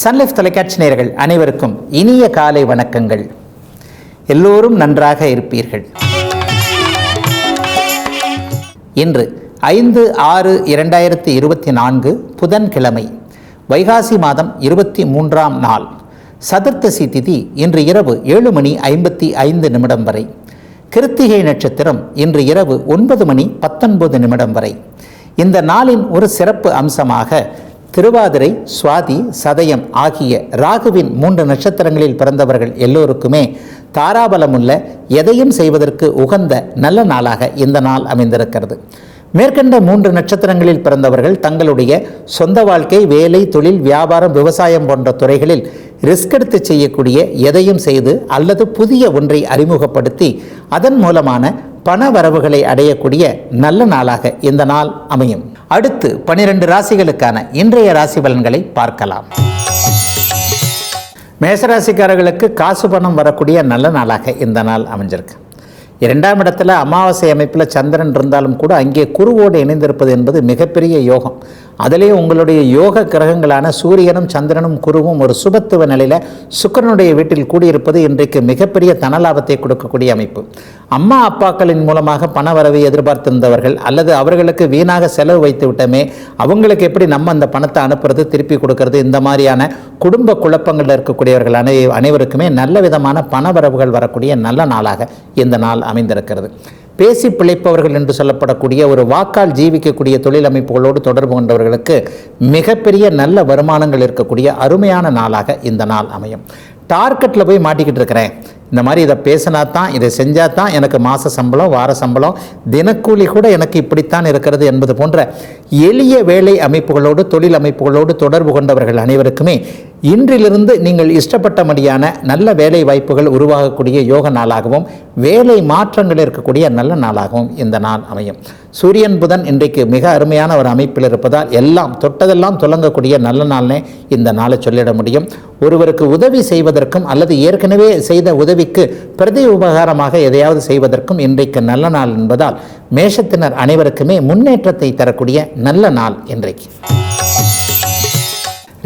Sun Life தொலைக்காட்சி நேயர்கள் அனைவருக்கும் இனிய காலை வணக்கங்கள். எல்லோரும் நன்றாக இருப்பீர்கள். இன்று ஐந்து ஆறு இரண்டாயிரத்தி இருபத்தி நான்கு புதன்கிழமை வைகாசி மாதம் இருபத்தி மூன்றாம் நாள். சதுர்த்தசி திதி இன்று இரவு ஏழு மணி ஐம்பத்தி ஐந்து நிமிடம் வரை. கிருத்திகை நட்சத்திரம் இன்று இரவு ஒன்பது மணி பத்தொன்பது நிமிடம் வரை. இந்த நாளின் ஒரு சிறப்பு அம்சமாக திருவாதிரை சுவாதி சதயம் ஆகிய ராகுவின் மூன்று நட்சத்திரங்களில் பிறந்தவர்கள் எல்லோருக்குமே தாராபலமுள்ள எதையும் செய்வதற்கு உகந்த நல்ல நாளாக இந்த நாள் அமைந்திருக்கிறது. மேற்கண்ட மூன்று நட்சத்திரங்களில் பிறந்தவர்கள் தங்களுடைய சொந்த வாழ்க்கை வேலை தொழில் வியாபாரம் விவசாயம் போன்ற துறைகளில் ரிஸ்க் எடுத்து செய்யக்கூடிய எதையும் செய்து அல்லது புதிய ஒன்றை அறிமுகப்படுத்தி அதன் மூலமான பண வரவுகளை அடையக்கூடிய நல்ல நாளாக இந்த நாள் அமையும். அடுத்து பனிரெண்டு ராசிகளுக்கான இன்றைய ராசி பலன்களை பார்க்கலாம். மேசராசிக்காரர்களுக்கு காசு பணம் வரக்கூடிய நல்ல நாளாக இந்த நாள் அமைஞ்சிருக்கு. இரண்டாம் இடத்துல அமாவாசை அமைப்பில் சந்திரன் இருந்தாலும் கூட அங்கே குருவோடு இணைந்திருப்பது என்பது மிகப்பெரிய யோகம். அதிலேயும் உங்களுடைய யோக கிரகங்களான சூரியனும் சந்திரனும் குருவும் ஒரு சுபத்துவ நிலையில் சுக்கரனுடைய வீட்டில் கூடியிருப்பது இன்றைக்கு மிகப்பெரிய தனலாபத்தை கொடுக்கக்கூடிய அமைப்பு. அம்மா அப்பாக்களின் மூலமாக பண வரவை எதிர்பார்த்திருந்தவர்கள் அல்லது அவர்களுக்கு வீணாக செலவு வைத்து விட்டமே அவங்களுக்கு எப்படி நம்ம அந்த பணத்தை அனுப்புறது திருப்பி கொடுக்கறது இந்த மாதிரியான குடும்ப குழப்பங்களில் இருக்கக்கூடியவர்கள் அனை அனைவருக்குமே நல்ல விதமான பண வரவுகள் வரக்கூடிய நல்ல நாளாக இந்த நாள் அமைந்திருக்கிறது. பேசி பிழைப்பவர்கள் என்று சொல்லப்படக்கூடிய ஒரு வாக்கால் ஜீவிக்கக்கூடிய தொழில் அமைப்புகளோடு தொடர்பு கொண்டவர்களுக்கு மிகப்பெரிய நல்ல வருமானங்கள் இருக்கக்கூடிய அருமையான நாளாக இந்த நாள் அமையும். டார்கெட்டில் போய் மாட்டிக்கிட்டு இருக்கிறேன். இந்த மாதிரி இதை பேசினா தான் இதை செஞ்சால் தான் எனக்கு மாத சம்பளம் வார சம்பளம் தினக்கூலி கூட எனக்கு இப்படித்தான் இருக்கிறது என்பது போன்ற எளிய வேலை அமைப்புகளோடு தொழில் அமைப்புகளோடு தொடர்பு கொண்டவர்கள் அனைவருக்குமே இன்றிலிருந்து நீங்கள் இஷ்டப்பட்டபடியான நல்ல வேலை வாய்ப்புகள் உருவாகக்கூடிய யோக நாளாகவும் வேலை மாற்றங்கள் இருக்கக்கூடிய நல்ல நாளாகவும் இந்த நாள் அமையும். சூரியன் புதன் இன்றைக்கு மிக அருமையான ஒரு அமைப்பில் இருப்பதால் எல்லாம் தொட்டதெல்லாம் துலங்கக்கூடிய நல்ல நாள்னே இந்த நாளை சொல்லிட முடியும். ஒருவருக்கு உதவி செய்வதற்கும் அல்லது ஏற்கனவே செய்த உதவி உதவிக்கு பிரதி உபகாரமாக எதையாவது செய்வதற்கும் இன்றைக்கு நல்ல நாள் என்பதால் மேஷத்தினர் அனைவருக்குமே முன்னேற்றத்தை தரக்கூடிய நல்ல நாள் இன்றைக்கு.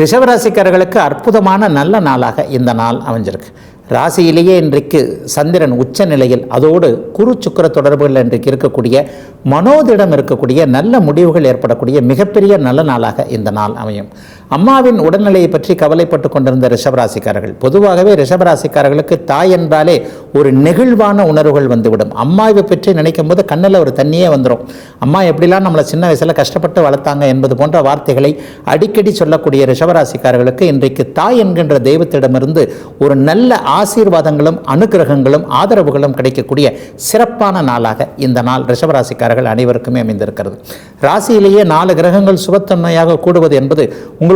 ரிஷவராசிக்காரர்களுக்கு அற்புதமான நல்ல நாளாக இந்த நாள் அமைஞ்சிருக்கு. ராசியிலேயே இன்றைக்கு சந்திரன் உச்ச நிலையில் அதோடு குரு சுக்கர தொடர்புகள் இன்றைக்கு இருக்கக்கூடிய மனோதிடம் இருக்கக்கூடிய நல்ல முடிவுகள் ஏற்படக்கூடிய மிகப்பெரிய நல்ல நாளாக இந்த நாள் அமையும். அம்மாவின் உடல்நிலையை பற்றி கவலைப்பட்டு கொண்டிருந்த ரிஷபராசிக்காரர்கள். பொதுவாகவே ரிஷபராசிக்காரர்களுக்கு தாய் என்றாலே ஒரு நெகிழ்வான உணர்வுகள் வந்துவிடும். அம்மாவை பற்றி நினைக்கும் போது கண்ணில் ஒரு தண்ணியே வந்துடும் அம்மா எப்படிலாம் நம்மளை சின்ன வயசில் கஷ்டப்பட்டு வளர்த்தாங்க என்பது போன்ற வார்த்தைகளை அடிக்கடி சொல்லக்கூடிய ரிஷபராசிக்காரர்களுக்கு இன்றைக்கு தாய் என்கின்ற தெய்வத்திடமிருந்து ஒரு நல்ல ஆசீர்வாதங்களும் அனுகிரகங்களும் ஆதரவுகளும் கிடைக்கக்கூடிய சிறப்பான நாளாக இந்த நாள் ரிஷபராசிக்காரர்கள் அனைவருக்குமே அமைந்திருக்கிறது. ராசியிலேயே நாலு கிரகங்கள் சுபத்தன்மையாக கூடுவது என்பது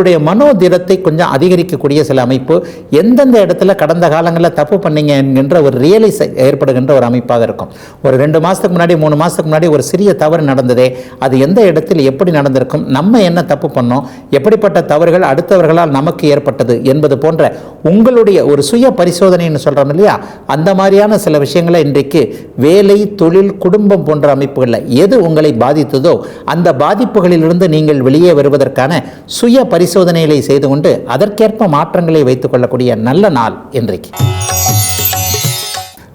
உங்களுடைய மனோதிடத்தை கொஞ்சம் அதிகரிக்கக்கூடிய சில அமைப்பு எந்தெந்த இடத்துல கடந்த காலங்களில் தப்பு பண்ணீங்க என்கின்ற ஒரு ரியலைஸ் ஏற்படுகின்ற ஒரு அமைப்பாக இருக்கும். ஒரு ரெண்டு மாதத்துக்கு முன்னாடி மூணு மாதத்துக்கு முன்னாடி ஒரு சிறிய தவறு நடந்ததே அது எந்த இடத்தில் எப்படி நடந்திருக்கும் நம்ம என்ன தப்பு பண்ணோம் எப்படிப்பட்ட தவறுகள் அடுத்தவர்களால் நமக்கு ஏற்பட்டது என்பது போன்ற உங்களுடைய ஒரு சுய பரிசோதனைன்னு சொல்கிறோம் இல்லையா? அந்த மாதிரியான சில விஷயங்களை இன்றைக்கு வேலை தொழில் குடும்பம் போன்ற அமைப்புகளில் எது உங்களை பாதித்ததோ அந்த பாதிப்புகளிலிருந்து நீங்கள் வெளியே வருவதற்கான சுய பரிசோதனைகளை செய்து கொண்டு அதற்கேற்ப மாற்றங்களை வைத்துக் கொள்ளக்கூடிய நல்ல நாள் இன்றைக்கு.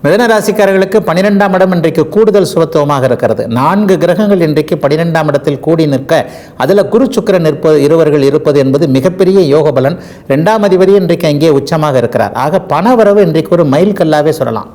மிதன ராசிக்காரர்களுக்கு பன்னிரெண்டாம் இடம் இன்றைக்கு கூடுதல் சுபத்துவமாக இருக்கிறது. நான்கு கிரகங்கள் இன்றைக்கு பன்னிரெண்டாம் இடத்தில் கூடி நிற்க அதில் குரு சுக்கரன் இருப்பது இருவர்கள் இருப்பது என்பது மிகப்பெரிய யோக பலன். ரெண்டாம் அதிபதி இன்றைக்கு அங்கே உச்சமாக இருக்கிறார். ஆக பண வரவு இன்றைக்கு ஒரு மைல் கல்லாவே சொல்லலாம்.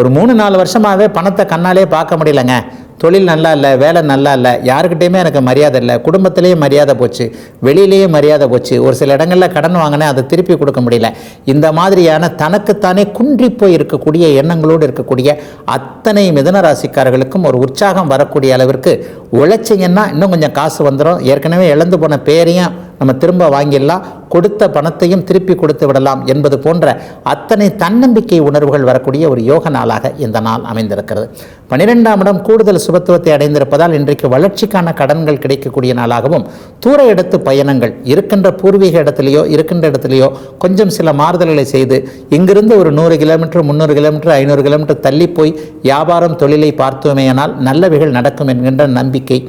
ஒரு மூணு நாலு வருஷமாகவே பணத்தை கண்ணாலே பார்க்க முடியலங்க. தொழில் நல்லா இல்லை வேலை நல்லா இல்லை யாருக்கிட்டேயுமே எனக்கு மரியாதை இல்லை குடும்பத்திலேயே மரியாதை போச்சு வெளியிலேயே மரியாதை போச்சு ஒரு சில இடங்களில் கடன் வாங்கினேன் அதை திருப்பி கொடுக்க முடியல. இந்த மாதிரியான தனக்குத்தானே குன்றி போய் இருக்கக்கூடிய எண்ணங்களோடு இருக்கக்கூடிய அத்தனை மிதன ராசிக்காரர்களுக்கும் ஒரு உற்சாகம் வரக்கூடிய அளவிற்கு உழைச்சிங்கன்னா இன்னும் கொஞ்சம் காசு வந்துடும் ஏற்கனவே இழந்து போன பேரையும் நம்ம திரும்ப வாங்கிடலாம். கொடுத்த பணத்தையும் திருப்பி கொடுத்து விடலாம் என்பது போன்ற அத்தனை தன்னம்பிக்கை உணர்வுகள் வரக்கூடிய ஒரு யோக நாளாக இந்த நாள் அமைந்திருக்கிறது. பனிரெண்டாம் இடம் கூடுதல் சுபத்துவத்தை அடைந்திருப்பதால் இன்றைக்கு வளர்ச்சிக்கான கடன்கள் கிடைக்கக்கூடிய நாளாகவும் தூர இடத்து பயணங்கள் இருக்கின்ற பூர்வீக இடத்துலையோ இருக்கின்ற இடத்துலையோ கொஞ்சம் சில மாறுதல்களை செய்து இங்கிருந்து ஒரு நூறு கிலோமீட்டர் முந்நூறு கிலோமீட்டர் ஐநூறு கிலோமீட்டர் தள்ளி போய் வியாபாரம் தொழிலை பார்த்தோமேயானால் நல்லவைகள் நடக்கும் என்கின்ற நம்பிக்கை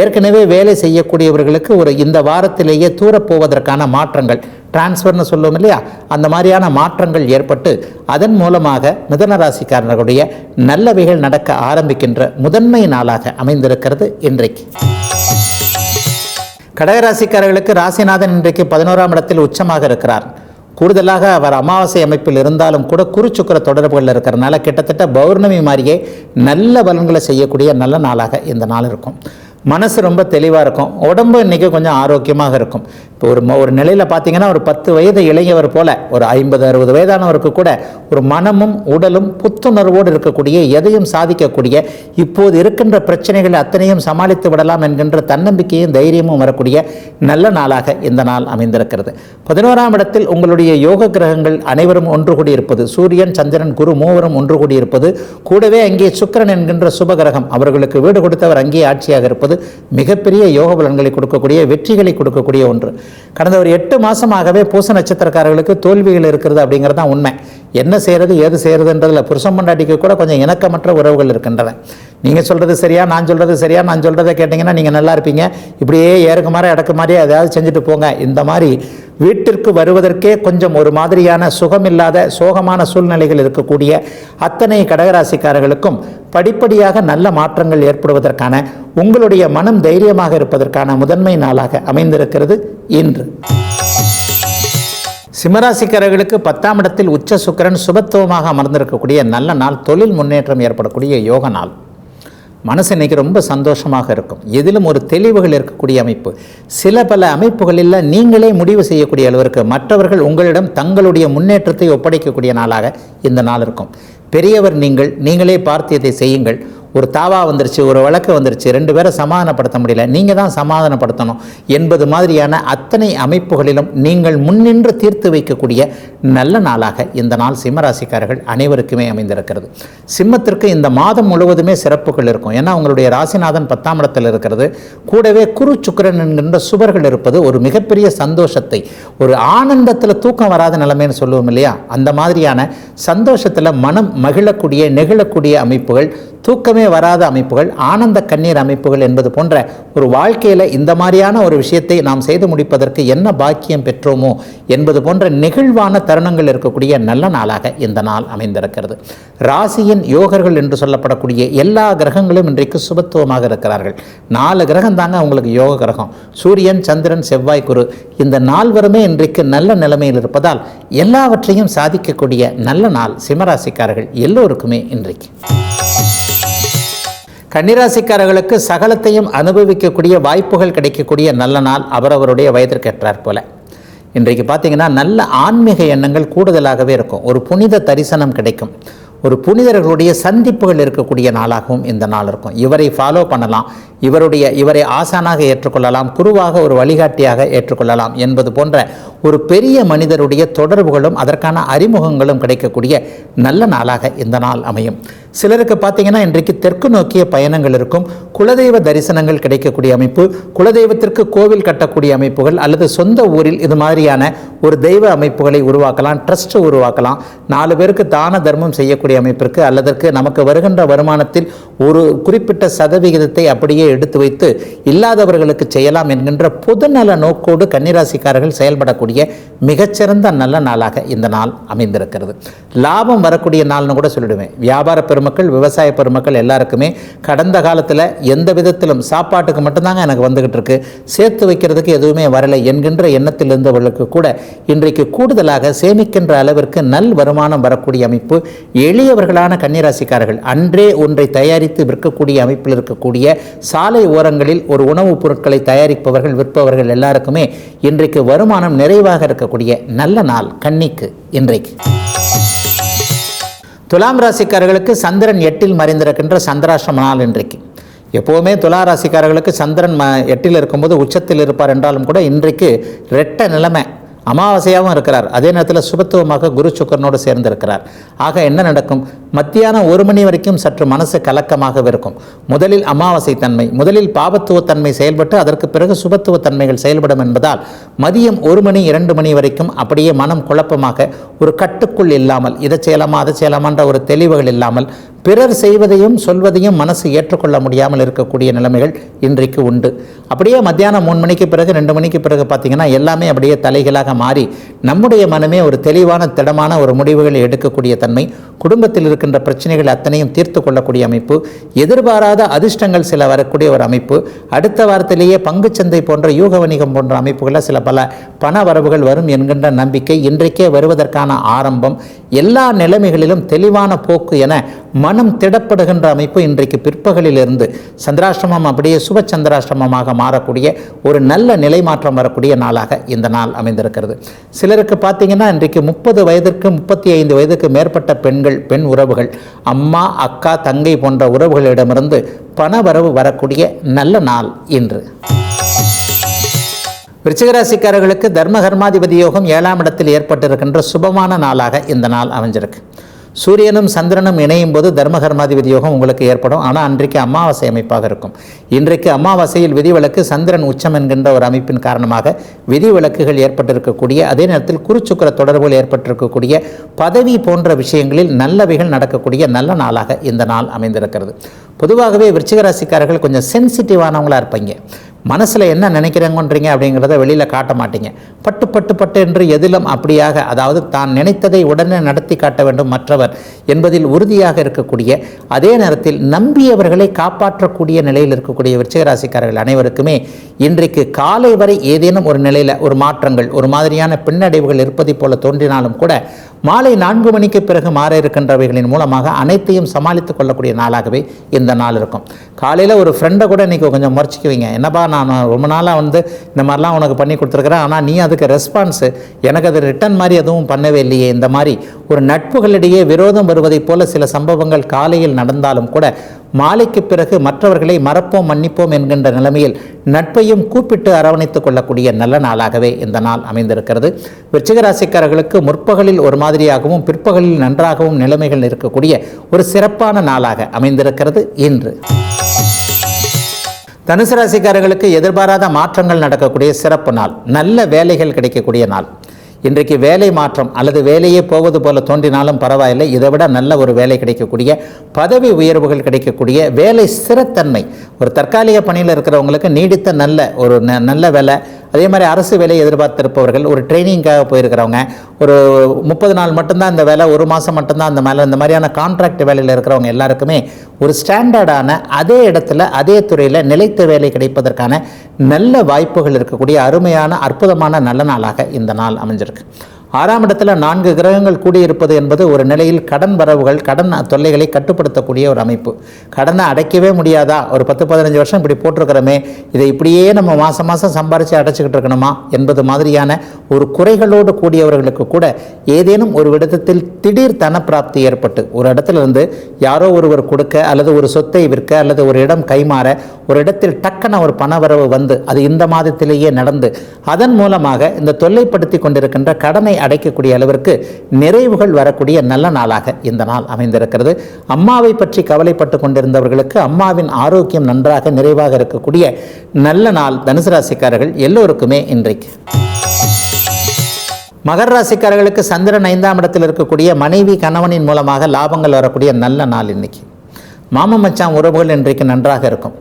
ஏற்கனவே வேலை செய்யக்கூடியவர்களுக்கு ஒரு இந்த வாரத்திலேயே தூரப்போவதற்கான மாற்றங்கள் டிரான்ஸ்ஃபர்னு சொல்லுவோம் இல்லையா? அந்த மாதிரியான மாற்றங்கள் ஏற்பட்டு அதன் மூலமாக மிதன ராசிக்காரர்களுடைய நல்லவைகள் நடக்க ஆரம்பிக்கின்ற முதன்மை நாளாக அமைந்திருக்கிறது இன்றைக்கு. கடகராசிக்காரர்களுக்கு ராசிநாதன் இன்றைக்கு பதினோராம் இடத்தில் உச்சமாக இருக்கிறார். கூடுதலாக அவர் அமாவாசை அமைப்பில் இருந்தாலும் கூட குருச்சுக்கர தொடர்புகளில் இருக்கிறனால கிட்டத்தட்ட பௌர்ணமி மாதிரியே நல்ல பலன்களை செய்யக்கூடிய நல்ல நாளாக இந்த நாள் இருக்கும். மனசு ரொம்ப தெளிவாக இருக்கும். உடம்பு இன்றைக்கி கொஞ்சம் ஆரோக்கியமாக இருக்கும். இப்போ ஒரு ஒரு நிலையில் பார்த்தீங்கன்னா ஒரு பத்து வயது இளைஞவர் போல ஒரு ஐம்பது அறுபது வயதானவருக்கு கூட ஒரு மனமும் உடலும் புத்துணர்வோடு இருக்கக்கூடிய எதையும் சாதிக்கக்கூடிய இப்போது இருக்கின்ற பிரச்சனைகளை அத்தனையும் சமாளித்து விடலாம் என்கின்ற தன்னம்பிக்கையும் தைரியமும் வரக்கூடிய நல்ல நாளாக இந்த நாள் அமைந்திருக்கிறது. பதினோராம் இடத்தில் உங்களுடைய யோக கிரகங்கள் அனைவரும் ஒன்று கூடியிருப்பது சூரியன் சந்திரன் குரு மூவரும் ஒன்று கூடியிருப்பது கூடவே அங்கே சுக்கிரன் என்கின்ற சுபகிரகம் அவர்களுக்கு வீடு கொடுத்தவர் அங்கே ஆட்சியாக இருப்பது மிகப்பெரிய யோக பலன்களை கொடுக்கக்கூடிய வெற்றிகளை கொடுக்கக்கூடிய ஒன்று. கடந்த ஒரு எட்டு மாசமாகவே பூச நட்சத்திரக்காரர்களுக்கு தோல்விகள் இருக்கிறது அப்படிங்கிறது தான் உண்மை. என்ன செய்யறது ஏது செய்யறதுன்றதுல புருஷன் பொண்டாட்டிக்கு கூட கொஞ்சம் இணக்கமற்ற உறவுகள் இருக்கின்றன. நீங்கள் சொல்கிறது சரியா நான் சொல்கிறது சரியா நான் சொல்கிறத கேட்டிங்கன்னா நீங்கள் நல்லா இருப்பீங்க. இப்படியே ஏறுக்கு மாதிரி இடக்கு மாதிரி ஏதாவது செஞ்சுட்டு போங்க. இந்த மாதிரி வீட்டிற்கு வருவதற்கே கொஞ்சம் ஒரு மாதிரியான சுகமில்லாத சோகமான சூழ்நிலைகள் இருக்கக்கூடிய அத்தனை கடகராசிக்காரர்களுக்கும் படிப்படியாக நல்ல மாற்றங்கள் ஏற்படுவதற்கான உங்களுடைய மனம் தைரியமாக இருப்பதற்கான முதன்மை நாளாக அமைந்திருக்கிறது இன்று. சிம்மராசிக்காரர்களுக்கு பத்தாம் இடத்தில் உச்ச சுக்கிரன் சுபத்துவமாக அமர்ந்திருக்கக்கூடிய நல்ல நாள் தொழில் முன்னேற்றம் ஏற்படக்கூடிய யோக நாள். மனசு இன்னைக்கு ரொம்ப சந்தோஷமாக இருக்கும். எதிலும் ஒரு தெளிவுகள் இருக்கக்கூடிய அமைப்பு. சில பல அமைப்புகளில் நீங்களே முடிவு செய்யக்கூடிய அளவிற்கு மற்றவர்கள் உங்களிடம் தங்களுடைய முன்னேற்றத்தை ஒப்படைக்கக்கூடிய நாளாக இந்த நாள் இருக்கும். பெரியவர் நீங்கள் நீங்களே பார்த்து இதை செய்யுங்கள். ஒரு தாவா வந்துருச்சு ஒரு வழக்கு வந்துருச்சு ரெண்டு பேரை சமாதானப்படுத்த முடியல. நீங்கள் தான் சமாதானப்படுத்தணும். என்பது மாதிரியான அத்தனை அமைப்புகளிலும் நீங்கள் முன்னின்று தீர்த்து வைக்கக்கூடிய நல்ல நாளாக இந்த நாள் சிம்மராசிக்காரர்கள் அனைவருக்குமே அமைந்திருக்கிறது. சிம்மத்திற்கு இந்த மாதம் முழுவதுமே சிறப்புகள் இருக்கும். ஏன்னா உங்களுடைய ராசிநாதன் பத்தாம் இடத்தில் இருக்கிறது. கூடவே குரு சுக்கிரன் என்கின்ற சுவர்கள் இருப்பது ஒரு மிகப்பெரிய சந்தோஷத்தை ஒரு ஆனந்தத்தில் தூக்கம் வராத நிலைமைன்னு சொல்லுவோம் இல்லையா? அந்த மாதிரியான சந்தோஷத்தில் மனம் மகிழக்கூடிய நெகிழக்கூடிய அமைப்புகள் தூக்கமே வராத அமைப்புகள் ஆனந்த கண்ணீர் அமைப்புகள் என்பது போன்ற ஒரு வாழ்க்கையில் இந்த மாதிரியான ஒரு விஷயத்தை நாம் செய்து முடிப்பதற்கு என்ன பாக்கியம் பெற்றோமோ என்பது போன்ற நெகிழ்வான தருணங்கள் இருக்கக்கூடிய நல்ல நாளாக இந்த நாள் அமைந்திருக்கிறது. ராசியின் யோகர்கள் என்று சொல்லப்படக்கூடிய எல்லா கிரகங்களும் இன்றைக்கு சுபத்துவமாக இருக்கிறார்கள். நாலு கிரகம் தாங்க அவங்களுக்கு யோக கிரகம். சூரியன் சந்திரன் செவ்வாய் குரு இந்த நால்வருமே இன்றைக்கு நல்ல நிலைமையில் இருப்பதால் எல்லாவற்றையும் சாதிக்கக்கூடிய நல்ல நாள் சிம்மராசிக்காரர்கள் எல்லோருக்குமே இன்றைக்கு. கன்னிராசிக்காரர்களுக்கு சகலத்தையும் அனுபவிக்கக்கூடிய வாய்ப்புகள் கிடைக்கக்கூடிய நல்ல நாள் அவரவருடைய வயதிற்கேற்றார் போல. இன்றைக்கு பார்த்தீங்கன்னா நல்ல ஆன்மீக எண்ணங்கள் கூடுதலாகவே இருக்கும். ஒரு புனித தரிசனம் கிடைக்கும். ஒரு புனிதர்களுடைய சந்திப்புகள் இருக்கக்கூடிய நாளாகவும் இந்த நாள் இருக்கும். இவரை ஃபாலோ பண்ணலாம். இவருடைய இவரை ஆசானாக ஏற்றுக்கொள்ளலாம். குருவாக ஒரு வழிகாட்டியாக ஏற்றுக்கொள்ளலாம் என்பது போன்ற ஒரு பெரிய மனிதருடைய தொடர்புகளும் அதற்கான அறிமுகங்களும் கிடைக்கக்கூடிய நல்ல நாளாக இந்த நாள் அமையும். சிலருக்கு பார்த்தீங்கன்னா இன்றைக்கு தெற்கு நோக்கிய பயணங்கள் இருக்கும். குலதெய்வ தரிசனங்கள் கிடைக்கக்கூடிய அமைப்பு குலதெய்வத்திற்கு கோவில் கட்டக்கூடிய அமைப்புகள் அல்லது சொந்த ஊரில் இது மாதிரியான ஒரு தெய்வ அமைப்புகளை உருவாக்கலாம் ட்ரஸ்ட் உருவாக்கலாம். நாலு பேருக்கு தான தர்மம் செய்யக்கூடிய அமைப்பிற்கு அல்லதற்கு நமக்கு வருகின்ற வருமானத்தில் ஒரு குறிப்பிட்ட சதவிகிதத்தை அப்படியே எடுத்து வைத்து இல்லாதவர்களுக்கு செய்யலாம் என்கின்ற பொதுநல நோக்கோடு கன்னிராசிக்காரர்கள் செயல்படக்கூடிய மிகச்சிறந்த நல்ல நாளாக இந்த நாள் அமைந்திருக்கிறது. லாபம் வரக்கூடிய நாள்னு கூட சொல்லிடுவேன். வியாபார பெரும் பெருமக்கள் விவசாய பெருமக்கள் எல்லாருக்குமே கடந்த காலத்தில் எந்த விதத்திலும் சாப்பாட்டுக்கு மட்டும்தாங்க எனக்கு வந்துகிட்டு இருக்கு. சேர்த்து வைக்கிறதுக்கு எதுவுமே வரலை என்கின்ற எண்ணத்தில் இருந்தவர்களுக்கு கூட இன்றைக்கு கூடுதலாக சேமிக்கின்ற அளவிற்கு நல் வருமானம் வரக்கூடிய அமைப்பு எளியவர்களான கன்னிராசிக்காரர்கள் அன்றே ஒன்றை தயாரித்து விற்கக்கூடிய அமைப்பில் இருக்கக்கூடிய சாலை ஓரங்களில் ஒரு உணவுப் பொருட்களை தயாரிப்பவர்கள் விற்பவர்கள் எல்லாருக்குமே இன்றைக்கு வருமானம் நிறைவாக இருக்கக்கூடிய நல்ல நாள் கன்னிக்கு இன்றைக்கு. துலாம் ராசிக்காரர்களுக்கு சந்திரன் எட்டில் மறைந்திருக்கின்ற சந்திராஷ்டம நாள் இன்றைக்கு. எப்போவுமே துலா ராசிக்காரர்களுக்கு சந்திரன் ம எட்டில் இருக்கும்போது உச்சத்தில் இருப்பார் என்றாலும் கூட இன்றைக்கு ரெட்ட நிலைமை அமாவாசையாகவும் இருக்கிறார். அதே நேரத்தில் சுபத்துவமாக குரு சுக்கரனோடு சேர்ந்து இருக்கிறார் ஆக என்ன நடக்கும்? மத்தியானம் ஒரு மணி வரைக்கும் சற்று மனசு கலக்கமாக இருக்கும். முதலில் அமாவாசை தன்மை முதலில் பாபத்துவத்தன்மை செயல்பட்டு அதற்கு பிறகு சுபத்துவத்தன்மைகள் செயல்படும் என்பதால் மதியம் ஒரு மணி இரண்டு மணி வரைக்கும் அப்படியே மனம் குழப்பமாக ஒரு கட்டுக்குள் இல்லாமல் இதை செய்யலாமா அதை செய்யலாமான்ற ஒரு தெளிவுகள் இல்லாமல் பிறர் செய்வதையும் சொல்வதையும் மனசு ஏற்றுக்கொள்ள முடியாமல் இருக்கக்கூடிய நிலைமைகள் இன்றைக்கு உண்டு. அப்படியே மத்தியானம் மூணு மணிக்கு பிறகு ரெண்டு மணிக்கு பிறகு பார்த்திங்கன்னா எல்லாமே அப்படியே தலைகளாக மாறி நம்முடைய மனமே ஒரு தெளிவான திடமான ஒரு முடிவுகளை எடுக்கக்கூடிய தன்மை குடும்பத்தில் இருக்க இருக்கின்ற பிரச்சனைகள் அத்தனையும் தீர்த்து கொள்ளக்கூடிய அமைப்பு எதிர்பாராத அதிர்ஷ்டங்கள் சில வரக்கூடிய ஒரு அமைப்பு அடுத்த வாரத்திலேயே பங்குச்சந்தை போன்ற யூக வணிகம் போன்ற அமைப்புகளில் சில பல பண வரவுகள் வரும் என்கின்ற நம்பிக்கை இன்றைக்கே வருவதற்கான ஆரம்பம். எல்லா நிலைமைகளிலும் தெளிவான போக்கு என மனம் திடப்படுகின்ற அமைப்பு இன்றைக்கு பிற்பகலிலிருந்து சந்திராஷ்டிரமம் அப்படியே சுப சந்திராஷ்டிரமமாக மாறக்கூடிய ஒரு நல்ல நிலை மாற்றம் வரக்கூடிய நாளாக இந்த நாள் அமைந்திருக்கிறது. சிலருக்கு பார்த்தீங்கன்னா இன்றைக்கு முப்பது வயதிற்கு முப்பத்தி ஐந்து வயதுக்கு மேற்பட்ட பெண்கள் பெண் உறவுகள் அம்மா அக்கா தங்கை போன்ற உறவுகளிடமிருந்து பணவரவு வரக்கூடிய நல்ல நாள் இன்று. விருச்சிகராசிக்காரர்களுக்கு தர்ம கர்மாதிபதி யோகம் ஏழாம் இடத்தில் ஏற்பட்டிருக்கின்ற சுபமான நாளாக இந்த நாள் அமைஞ்சிருக்கு. சூரியனும் சந்திரனும் இணையும் போது தர்மகர்மாதி விதியோகம் யோகம் உங்களுக்கு ஏற்படும். ஆனால் அன்றைக்கு அமாவாசை அமைப்பாக இருக்கும். இன்றைக்கு அமாவாசையில் விதிவிலக்கு சந்திரன் உச்சம் என்கின்ற ஒரு அமைப்பின் காரணமாக விதிவிலக்குகள் ஏற்பட்டிருக்கக்கூடிய அதே நேரத்தில் குறுச்சுக்கர தொடர்புகள் ஏற்பட்டிருக்கக்கூடிய பதவி போன்ற விஷயங்களில் நல்லவைகள் நடக்கக்கூடிய நல்ல நாளாக இந்த நாள் அமைந்திருக்கிறது. பொதுவாகவே விருச்சிக ராசிக்காரர்கள் கொஞ்சம் சென்சிட்டிவானவங்களாக இருப்பீங்க. மனசில் என்ன நினைக்கிறாங்கன்றீங்க அப்படிங்கிறத வெளியில் காட்ட மாட்டீங்க. பட்டு பட்டு பட்டு என்று எதிலும் அப்படியாக அதாவது தான் நினைத்ததை உடனே நடத்தி காட்ட வேண்டும் மற்றவர் என்பதில் உறுதியாக இருக்கக்கூடிய அதே நேரத்தில் நம்பியவர்களை காப்பாற்றக்கூடிய நிலையில் இருக்கக்கூடிய விருச்சிகராசிக்காரர்கள் அனைவருக்குமே இன்றைக்கு காலை வரை ஏதேனும் ஒரு நிலையில் ஒரு மாற்றங்கள் ஒரு மாதிரியான பின்னடைவுகள் இருப்பதைப் போல தோன்றினாலும் கூட மாலை நான்கு மணிக்கு பிறகு மாற இருக்கின்றவைகளின் மூலமாக அனைத்தையும் சமாளித்துக் கொள்ளக்கூடிய நாளாகவே இந்த நாள் இருக்கும். காலையில் ஒரு ஃப்ரெண்டை கூட இன்றைக்கி கொஞ்சம் முறைச்சிக்குவீங்க. என்னப்பா நான் ரொம்ப நாளாக வந்து இந்த மாதிரிலாம் உனக்கு பண்ணி கொடுத்துருக்குறேன். ஆனால் நீ அதுக்கு ரெஸ்பான்ஸு எனக்கு அது ரிட்டன் மாதிரி எதுவும் பண்ணவே இல்லையே. இந்த மாதிரி ஒரு நட்புகளிடையே விரோதம் வருவதைப் போல சில சம்பவங்கள் காலையில் நடந்தாலும் கூட மாலைக்கு பிறகு மற்றவர்களை மறப்போம் மன்னிப்போம் என்கின்ற நிலைமையில் நட்பையும் கூப்பிட்டு அரவணைத்துக் கொள்ளக்கூடிய நல்ல நாளாகவே இந்த நாள் அமைந்திருக்கிறது. விருச்சிகராசிக்காரர்களுக்கு முற்பகலில் ஒரு மாதிரியாகவும் பிற்பகலில் நன்றாகவும் நிலைமைகள் இருக்கக்கூடிய ஒரு சிறப்பான நாளாக அமைந்திருக்கிறது இன்று. தனுசு ராசிக்காரர்களுக்கு எதிர்பாராத மாற்றங்கள் நடக்கக்கூடிய சிறப்பு நாள் நல்ல வேலைகள் கிடைக்கக்கூடிய நாள். இன்றைக்கு வேலை மாற்றம் அல்லது வேலையே போவது போல தோன்றினாலும் பரவாயில்லை. இதை விட நல்ல ஒரு வேலை கிடைக்கக்கூடிய பதவி உயர்வுகள் கிடைக்கக்கூடிய வேலை ஸ்திரத்தன்மை. ஒரு தற்காலிக பணியில் இருக்கிறவங்களுக்கு நீடித்த நல்ல ஒரு ந- நல்ல வேலை அதே மாதிரி அரசு வேலை எதிர்பார்த்திருப்பவர்கள் ஒரு ட்ரைனிங்காக போயிருக்கிறவங்க ஒரு முப்பது நாள் மட்டும்தான் இந்த வேலை ஒரு மாதம் மட்டும்தான் அந்த மேலே இந்த மாதிரியான கான்ட்ராக்ட் வேலையில் இருக்கிறவங்க எல்லாருக்குமே ஒரு ஸ்டாண்டர்டான அதே இடத்துல அதே துறையில் நிலைத்த வேலை கிடைப்பதற்கான நல்ல வாய்ப்புகள் இருக்கக்கூடிய அருமையான அற்புதமான நல்ல நாளாக இந்த நாள் அமைஞ்சிருக்கு. ஆறாம் இடத்துல நான்கு கிரகங்கள் கூடியிருப்பது என்பது ஒரு நிலையில் கடன் வரவுகள் கடன் தொல்லைகளை கட்டுப்படுத்தக்கூடிய ஒரு அமைப்பு. கடனை அடைக்கவே முடியாதா? ஒரு பத்து பதினஞ்சு வருஷம் இப்படி போட்டிருக்கிறோமே இதை இப்படியே நம்ம மாதம் மாதம் சம்பாரித்து அடைச்சிக்கிட்டு இருக்கணுமா? என்பது மாதிரியான ஒரு குறைகளோடு கூடியவர்களுக்கு கூட ஏதேனும் ஒரு விடத்தில் திடீர் தனப்பிராப்தி ஏற்பட்டு ஒரு இடத்துல இருந்து யாரோ ஒருவர் கொடுக்க அல்லது ஒரு சொத்தை விற்க அல்லது ஒரு இடம் கைமாற ஒரு இடத்தில் டக்குன ஒரு பணவரவு வந்து அது இந்த மாதத்திலேயே நடந்து அதன் மூலமாக இந்த தொல்லைப்படுத்தி கொண்டிருக்கின்ற கடனை அடைக்கக்கூடிய அளவிற்கு நிறைவுகள் வரக்கூடிய நல்ல நாளாக இந்த நாள் அமைந்திருக்கிறது. அம்மாவை பற்றி கவலைப்பட்டு கொண்டிருந்தவர்களுக்கு அம்மாவின் ஆரோக்கியம் நன்றாக நிறைவாக இருக்கக்கூடிய நல்ல நாள் தனுசு ராசிக்காரர்கள் எல்லோருக்குமே இன்றைக்கு. மகர ராசிக்காரர்களுக்கு சந்திரன் ஐந்தாம் இடத்தில் இருக்கக்கூடிய மனைவி கணவனின் மூலமாக லாபங்கள் வரக்கூடிய நல்ல நாள் இன்னைக்கு. மாமன் மச்சான் உறவுகள் இன்றைக்கு நன்றாக இருக்கும்.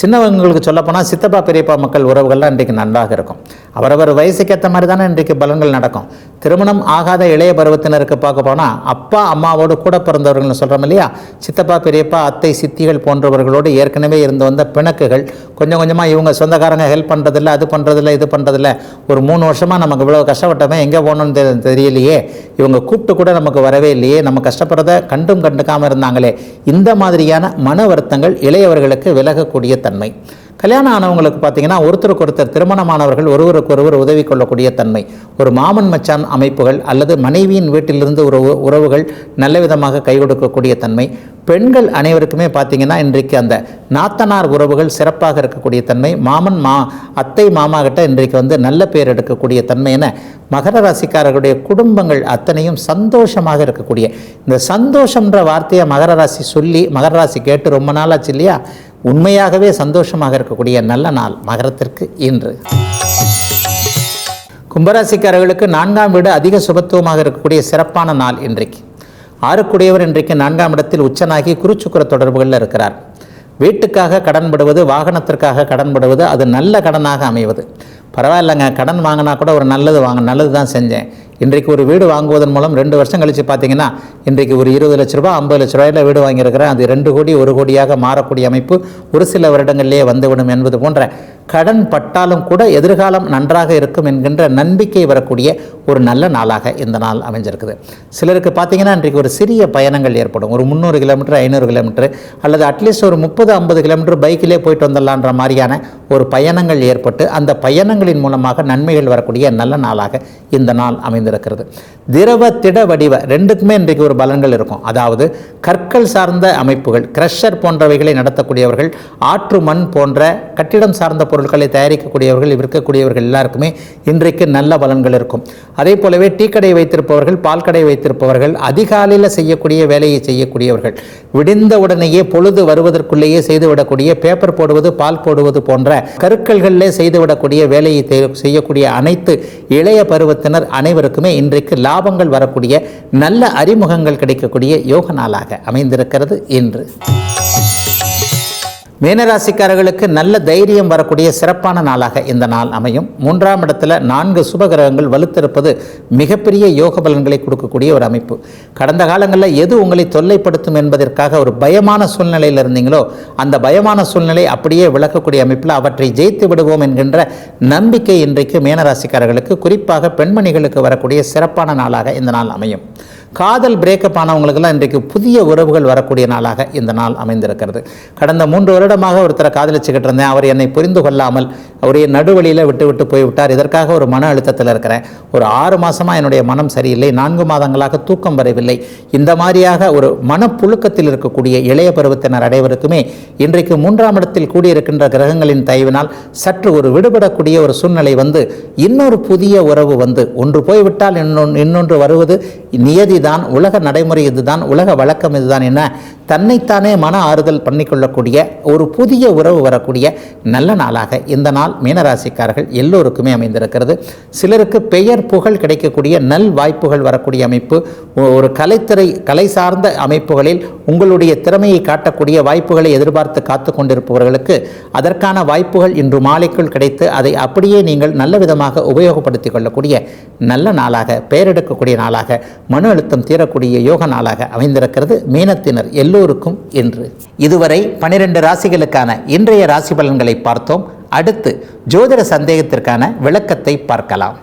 சின்னவங்களுக்கு சொல்லப்போனால் சித்தப்பா பெரியப்பா மக்கள் உறவுகள்லாம் இன்றைக்கு நன்றாக இருக்கும். அவரவர் வயசுக்கு ஏற்ற மாதிரி தானே இன்றைக்கு பலன்கள் நடக்கும். திருமணம் ஆகாத இளைய பருவத்தினருக்கு பார்க்க போனால் அப்பா அம்மாவோடு கூட பிறந்தவர்கள்னு சொல்கிறோம் இல்லையா? சித்தப்பா பெரியப்பா அத்தை சித்திகள் போன்றவர்களோடு ஏற்கனவே இருந்து வந்த பிணக்குகள் கொஞ்சம் கொஞ்சமாக இவங்க சொந்தக்காரங்க ஹெல்ப் பண்ணுறதில்ல அது பண்ணுறதில்ல இது பண்ணுறதில்ல ஒரு மூணு வருஷமாக நமக்கு இவ்வளோ கஷ்டப்பட்டவன் எங்கே போகணும்னு தெரியலையே. இவங்க கூப்பிட்டு கூட நமக்கு வரவே இல்லையே. நம்ம கஷ்டப்படுறத கண்டும் கண்டுக்காமல் இருந்தாங்களே. இந்த மாதிரியான மன வருத்தங்கள் இளையவர்களுக்கு விலகக்கூடிய தன்மை. கல்யாணம் ஆனவங்களுக்கு பார்த்தீங்கன்னா ஒருத்தருக்கு ஒருத்தர் திருமணமானவர்கள் ஒருவருக்கு ஒருவர் உதவி கொள்ளக்கூடிய தன்மை. ஒரு மாமன் மச்சான் அமைப்புகள் அல்லது மனைவியின் வீட்டிலிருந்து உறவு உறவுகள் நல்ல விதமாக கை கொடுக்கக்கூடிய தன்மை. பெண்கள் அனைவருக்குமே பார்த்தீங்கன்னா இன்றைக்கு அந்த நாத்தனார் உறவுகள் சிறப்பாக இருக்கக்கூடிய தன்மை. மாமன் மா அத்தை மாமா கிட்ட இன்றைக்கு வந்து நல்ல பேர் எடுக்கக்கூடிய தன்மை என மகர ராசிக்காரர்களுடைய குடும்பங்கள் அத்தனையும் சந்தோஷமாக இருக்கக்கூடிய. இந்த சந்தோஷம்ன்ற வார்த்தையை மகர ராசி சொல்லி மகர ராசி கேட்டு ரொம்ப நாளாச்சு இல்லையா? உண்மையாகவே சந்தோஷமாக இருக்கக்கூடிய நல்ல நாள் மகரத்திற்கு இன்று. கும்பராசிக்காரர்களுக்கு நான்காம் வீடு அதிக சுபத்துவமாக இருக்கக்கூடிய சிறப்பான நாள் இன்றைக்கு. ஆறுக்குடையவர் இன்றைக்கு நான்காம் இடத்தில் உச்சனாகி குருச்சுக்குர தொடர்புகளில் இருக்கிறார். வீட்டுக்காக கடன்படுவது வாகனத்திற்காக கடன்படுவது அது நல்ல கடனாக அமைவது. பரவாயில்லைங்க கடன் வாங்கினா கூட ஒரு நல்லது வாங்க நல்லது தான் செஞ்சேன். இன்றைக்கு ஒரு வீடு வாங்குவதன் மூலம் ரெண்டு வருஷம் கழித்து பார்த்தீங்கன்னா இன்றைக்கு ஒரு இருபது லட்ச ரூபா ஐம்பது லட்ச ரூபாயில் வீடு வாங்கியிருக்கிறேன். அது ரெண்டு கோடி ஒரு கோடியாக மாறக்கூடிய அமைப்பு ஒரு சில வருடங்களிலேயே வந்துவிடும் என்பது போன்ற கடன் பட்டாலும் கூட எதிர்காலம் நன்றாக இருக்கும் என்கின்ற நம்பிக்கை வரக்கூடிய ஒரு நல்ல நாளாக இந்த நாள் அமைஞ்சிருக்குது. சிலருக்கு பார்த்தீங்கன்னா இன்றைக்கு ஒரு சிறிய பயணங்கள் ஏற்படும். ஒரு முந்நூறு கிலோமீட்டர் ஐநூறு கிலோமீட்டர் அல்லது அட்லீஸ்ட் ஒரு முப்பது ஐம்பது கிலோமீட்டர் பைக்கிலே போயிட்டு வந்துடலான்ற மாதிரியான ஒரு பயணங்கள் ஏற்பட்டு அந்த பயணங்களின் மூலமாக நன்மைகள் வரக்கூடிய நல்ல நாளாக இந்த நாள் அமைந்திருக்கிறது. திரவ திட வடிவ ரெண்டுக்குமே இன்றைக்கு ஒரு பலன்கள் இருக்கும். அதாவது கற்கள் சார்ந்த அமைப்புகள் கிரஷர் போன்றவைகளை நடத்தக்கூடியவர்கள் ஆற்று மண் போன்ற கட்டிடம் சார்ந்த பொருட்களை தயாரிக்கக்கூடியவர்கள் விற்கக்கூடியவர்கள் எல்லாருக்குமே இன்றைக்கு நல்ல பலன்கள் இருக்கும். அதே போலவே டீ கடை வைத்திருப்பவர்கள் பால் கடை வைத்திருப்பவர்கள் அதிகாலையில் செய்யக்கூடிய வேலையை செய்யக்கூடியவர்கள் விடிந்த உடனேயே பொழுது வருவதற்குள்ளேயே செய்துவிடக்கூடிய பேப்பர் போடுவது பால் போடுவது போன்ற கருக்கல்களிலே செய்துவிடக்கூடிய வேலையை செய்யக்கூடிய அனைத்து இளைய பருவத்தினர் அனைவருக்குமே இன்றைக்கு லாபங்கள் வரக்கூடிய நல்ல அறிமுகங்கள் கிடைக்கக்கூடிய யோக நாளாக அமைந்திருக்கிறது இன்று. மீனராசிக்காரர்களுக்கு நல்ல தைரியம் வரக்கூடிய சிறப்பான நாளாக இந்த நாள் அமையும். மூன்றாம் இடத்துல நான்கு சுபகிரகங்கள் வலுத்திருப்பது மிகப்பெரிய யோக பலன்களை கொடுக்கக்கூடிய ஒரு அமைப்பு. கடந்த காலங்களில் எது உங்களை தொல்லைப்படுத்தும் என்பதற்காக ஒரு பயமான சூழ்நிலையில் இருந்தீங்களோ அந்த பயமான சூழ்நிலை அப்படியே விளக்கக்கூடிய அமைப்பில் அவற்றை ஜெயித்து விடுவோம் என்கின்ற நம்பிக்கை இன்றைக்கு மீனராசிக்காரர்களுக்கு குறிப்பாக பெண்மணிகளுக்கு வரக்கூடிய சிறப்பான நாளாக இந்த நாள் அமையும். காதல் பிரேக்கப் ஆனவங்களுக்கெல்லாம் இன்றைக்கு புதிய உறவுகள் வரக்கூடிய நாளாக இந்த நாள் அமைந்திருக்கிறது. கடந்த மூன்று வருடமாக ஒருத்தரை காதலிச்சுக்கிட்டு இருந்தேன். அவர் என்னை புரிந்து கொள்ளாமல் அவரைய நடுவழியில் விட்டு விட்டு போய்விட்டார். இதற்காக ஒரு மன அழுத்தத்தில் இருக்கிறேன். ஒரு ஆறு மாதமாக என்னுடைய மனம் சரியில்லை. நான்கு மாதங்களாக தூக்கம் வரவில்லை. இந்த மாதிரியாக ஒரு மனப்புழுக்கத்தில் இருக்கக்கூடிய இளைய பருவத்தினர் அனைவருக்குமே இன்றைக்கு மூன்றாம் இடத்தில் கூடியிருக்கின்ற கிரகங்களின் தயவினால் சற்று ஒரு விடுபடக்கூடிய ஒரு சூழ்நிலை வந்து இன்னொரு புதிய உறவு வந்து ஒன்று போய்விட்டால் இன்னொன்று இன்னொன்று வருவது நியதி தான் உலக நடைமுறை இதுதான் உலக வழக்கம் இதுதான் என்ன தன்னைத்தானே மன ஆறுதல் பண்ணிக்கொள்ளக்கூடிய ஒரு புதிய உறவு வரக்கூடிய நல்ல நாளாக இந்த நாள் மீனராசிக்காரர்கள் எல்லோருக்குமே அமைந்திருக்கிறது. சிலருக்கு பெயர் புகழ் கிடைக்கக்கூடிய நல் வாய்ப்புகள் வரக்கூடிய அமைப்பு ஒரு கலைத்துறை கலை சார்ந்த அமைப்புகளில் உங்களுடைய திறமையை காட்டக்கூடிய வாய்ப்புகளை எதிர்பார்த்து காத்து கொண்டிருப்பவர்களுக்கு அதற்கான வாய்ப்புகள் இன்று மாலைக்குள் கிடைத்து அதை அப்படியே நீங்கள் நல்ல விதமாக உபயோகப்படுத்திக் கொள்ளக்கூடிய நல்ல நாளாக பெயரெடுக்கக்கூடிய நாளாக மன அழுத்தம் தீரக்கூடிய யோக நாளாக அமைந்திருக்கிறது மீனத்தினர் எல்லோருக்கும் இன்று. இதுவரை பனிரெண்டு ராசிகளுக்கான இன்றைய ராசி பலன்களை பார்த்தோம். அடுத்து ஜோதிட சந்தேகத்திற்கான விளக்கத்தை பார்க்கலாம்.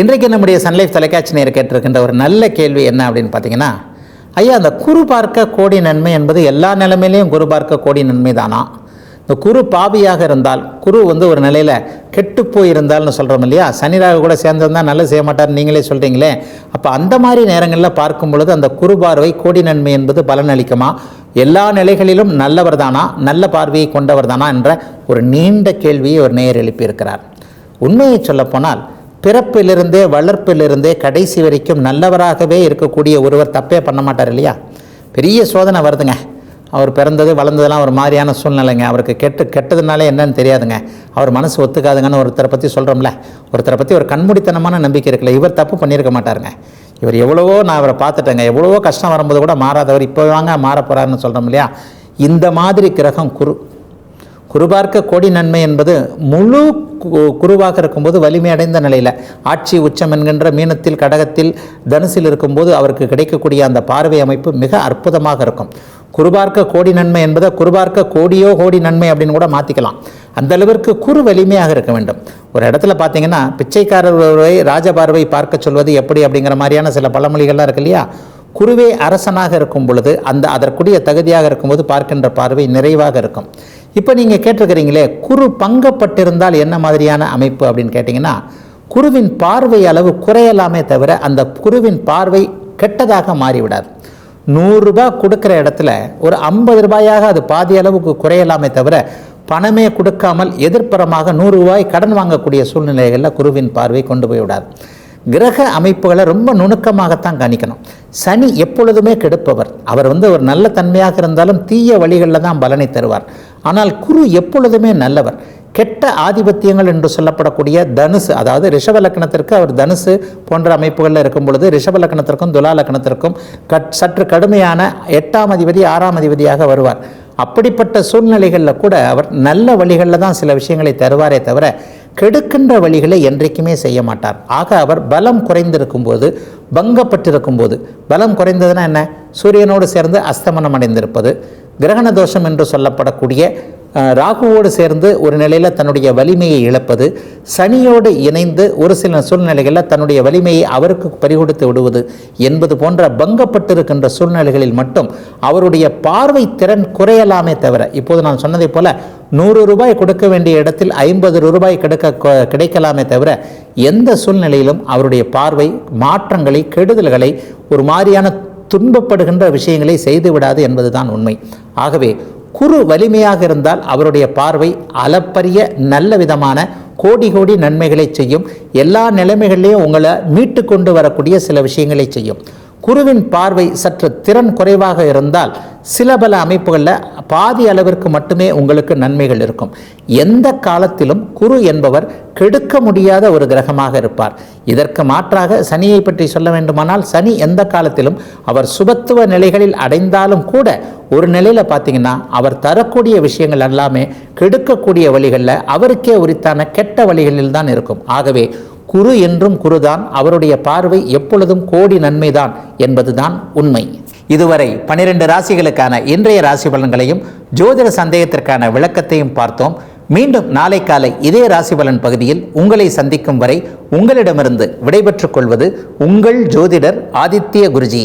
இன்றைக்கு நம்முடைய சன்லைஃப் தொலைக்காட்சி நேர் கேட்டிருக்கின்ற ஒரு நல்ல கேள்வி என்ன அப்படின்னு பார்த்தீங்கன்னா ஐயா அந்த குரு பார்க்க கோடி நன்மை என்பது எல்லா நிலைமையிலையும் குரு பார்க்க கோடி நன்மை தானா இந்த குரு பாவியாக இருந்தால் குரு வந்து ஒரு நிலையில் கெட்டு போயிருந்தால்னு சொல்கிறோம் இல்லையா? சனிராக கூட சேர்ந்திருந்தால் நல்லது செய்ய மாட்டார் நீங்களே சொல்கிறீங்களே அப்போ அந்த மாதிரி நேரங்களில் பார்க்கும் பொழுது அந்த குரு பார்வை கோடி நன்மை என்பது பலனளிக்குமா எல்லா நிலைகளிலும் நல்லவர் தானா? நல்ல பார்வையை கொண்டவர் தானா? என்ற ஒரு நீண்ட கேள்வியை ஒரு நேயர் எழுப்பியிருக்கிறார். உண்மையை சொல்லப்போனால் பிறப்பிலிருந்தே வளர்ப்பிலிருந்தே கடைசி வரைக்கும் நல்லவராகவே இருக்கக்கூடிய ஒருவர் தப்பே பண்ண மாட்டார் இல்லையா? பெரிய சோதனை வருதுங்க. அவர் பிறந்தது வளர்ந்ததெல்லாம் ஒரு மாதிரியான சூழ்நிலைங்க. அவருக்கு கெட்டு கெட்டதுனாலே என்னன்னு தெரியாதுங்க. அவர் மனசு ஒத்துக்காதுங்கன்னு ஒருத்தரை பற்றி சொல்கிறோம்ல ஒருத்தரை பற்றி ஒரு கண்மூடித்தனமான நம்பிக்கை இருக்குல்ல. இவர் தப்பு பண்ணியிருக்க மாட்டாருங்க. இவர் எவ்வளவோ நான் அவரை பார்த்துட்டேங்க. எவ்வளவோ கஷ்டம் வரும்போது கூட மாறாதவர். இப்போ வாங்க மாற போகிறாருன்னு சொல்கிறோம் இல்லையா? இந்த மாதிரி கிரகம் குரு. குருபார்க்க கொடி நன்மை என்பது முழு கு- குருவாக இருக்கும்போது வலிமையடைந்த நிலையில். ஆட்சி உச்சம் என்கின்ற மீனத்தில் கடகத்தில் தனுசில் இருக்கும்போது அவருக்கு கிடைக்கக்கூடிய அந்த பார்வை அமைப்பு மிக அற்புதமாக இருக்கும். குருபார்க்க கோடி நன்மை என்பதை குருபார்க்க கோடியோ கோடி நன்மை அப்படின்னு கூட மாற்றிக்கலாம் அந்த அளவிற்கு குரு வலிமையாக இருக்க வேண்டும். ஒரு இடத்துல பார்த்தீங்கன்னா பிச்சைக்காரர்களை ராஜபார்வை பார்க்க சொல்வது எப்படி அப்படிங்கிற மாதிரியான சில பழமொழிகள்லாம் இருக்கு இல்லையா? குருவே அரசனாக இருக்கும் பொழுது அந்த அதற்குரிய தகுதியாக இருக்கும்போது பார்க்கின்ற பார்வை நிறைவாக இருக்கும். இப்போ நீங்கள் கேட்டிருக்கிறீங்களே குரு பங்கப்பட்டிருந்தால் என்ன மாதிரியான அமைப்பு அப்படின்னு கேட்டிங்கன்னா குருவின் பார்வை அளவு குறையலாமே தவிர அந்த குருவின் பார்வை கெட்டதாக மாறிவிடாது. நூறுரூபா கொடுக்குற இடத்துல ஒரு ஐம்பது ரூபாயாக அது பாதி அளவுக்கு குறையலாமே தவிர பணமே கொடுக்காமல் எதிர்ப்புறமாக நூறு ரூபாய் கடன் வாங்கக்கூடிய சூழ்நிலைகளில் குருவின் பார்வை கொண்டு போய் விடாது. கிரக அமைப்புகளை ரொம்ப நுணுக்கமாகத்தான் கணிக்கணும். சனி எப்பொழுதுமே கெடுப்பவர். அவர் வந்து ஒரு நல்ல தன்மையாக இருந்தாலும் தீய வழிகளில் தான் பலனை தருவார். ஆனால் குரு எப்பொழுதுமே நல்லவர். கெட்ட ஆதிபத்தியங்கள் என்று சொல்லப்படக்கூடிய தனுசு அதாவது ரிஷப லக்னத்திற்கு அவர் தனுசு போன்ற அமைப்புகளில் இருக்கும் பொழுது ரிஷப லக்னத்திற்கும் துலா லக்னத்திற்கும் கட் சற்று கடுமையான எட்டாம் அதிபதி ஆறாம் அதிபதியாக வருவார். அப்படிப்பட்ட சூழ்நிலைகளில் கூட அவர் நல்ல வழிகளில் தான் சில விஷயங்களை தருவாரே தவிர கெடுக்கின்ற வழிகளை என்றைக்குமே செய்ய மாட்டார். ஆக அவர் பலம் குறைந்திருக்கும் போது பங்கப்பட்டிருக்கும் போது பலம் குறைந்ததுன்னா என்ன? சூரியனோடு சேர்ந்து அஸ்தமனம் அடைந்திருப்பது கிரகண தோஷம் என்று சொல்லப்படக்கூடிய ராகுவோடு சேர்ந்து ஒரு நிலையில் தன்னுடைய வலிமையை இழப்பது சனியோடு இணைந்து ஒரு சில சூழ்நிலைகளில் தன்னுடைய வலிமையை அவருக்கு பறிகொடுத்து விடுவது என்பது போன்ற பங்கப்பட்டிருக்கின்ற சூழ்நிலைகளில் மட்டும் அவருடைய பார்வை திறன் குறையலாமே தவிர இப்போது நான் சொன்னதை போல நூறு ரூபாய் கொடுக்க வேண்டிய இடத்தில் ஐம்பது ரூபாய் கிடைக்க கிடைக்கலாமே தவிர எந்த சூழ்நிலையிலும் அவருடைய பார்வை மாற்றங்களை கெடுதல்களை ஒரு மாதிரியான துன்பப்படுகின்ற விஷயங்களை செய்துவிடாது என்பதுதான் உண்மை. ஆகவே குரு வலிமையாக இருந்தால் அவருடைய பார்வை அளப்பரிய நல்ல விதமான கோடி கோடி நன்மைகளை செய்யும். எல்லா நிலைமைகளிலையும் உங்களை மீட்டு கொண்டு வரக்கூடிய சில விஷயங்களை செய்யும். குருவின் பார்வை சற்று திறன் குறைவாக இருந்தால் சில பல அமைப்புகளில் பாதி அளவிற்கு மட்டுமே உங்களுக்கு நன்மைகள் இருக்கும். எந்த காலத்திலும் குரு என்பவர் கெடுக்க முடியாத ஒரு கிரகமாக இருப்பார். இதற்கு மாற்றாக சனியை பற்றி சொல்ல வேண்டுமானால் சனி எந்த காலத்திலும் அவர் சுபத்துவ நிலைகளில் அடைந்தாலும் கூட ஒரு நிலையில் பார்த்தீங்கன்னா அவர் தரக்கூடிய விஷயங்கள் எல்லாமே கெடுக்கக்கூடிய வழிகளில் அவருக்கே உரித்தான கெட்ட வழிகளில் தான் இருக்கும். ஆகவே குரு என்றும் குருதான் அவருடைய பார்வை எப்பொழுதும் கோடி நன்மைதான் என்பதுதான் உண்மை. இதுவரை பனிரெண்டு ராசிகளுக்கான இன்றைய ராசி பலன்களையும் ஜோதிட சந்தேகத்திற்கான விளக்கத்தையும் பார்த்தோம். மீண்டும் நாளை காலை இதே ராசி பலன் பகுதியில் உங்களை சந்திக்கும் வரை உங்களிடமிருந்து விடைபெற்றுக் கொள்வது உங்கள் ஜோதிடர் ஆதித்ய குருஜி.